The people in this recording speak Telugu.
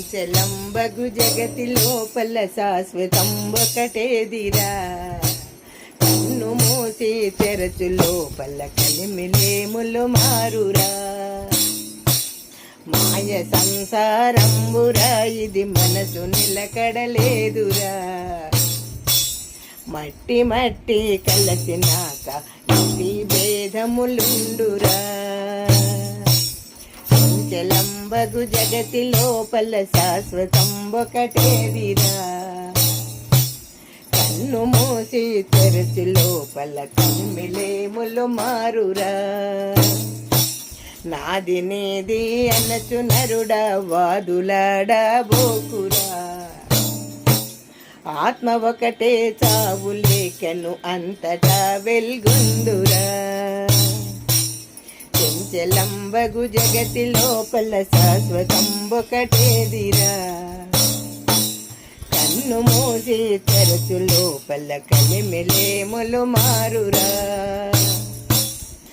చలంబగు జగతి లోపల శాశ్వతంబొకటేదిరా కన్ను మూసి తెరచు లోపల కలిమిలేములు మారురా. మాయ సంసారంబురా ఇది మనసు నిలకడలేదురా. మట్టి మట్టి కలసినాక ఇది భేదములుండురా. చలంబగు జగతి లోపల శాశ్వతంబొకటేదిరా కన్ను మూసి తెరచి లోపల కమ్మిలేములు మారురా. నాది నేది అనచు నరుడా వాదులాడా బోకురా. ఆత్మ ఒకటే చావు లేకను అంతటా వెల్గుందురా. చెంచలంబగు జగతి లోపల శాశ్వతంబొకటేదిరా. కన్ను మూసి తరచు లోపల కలిమిలేములు మారురా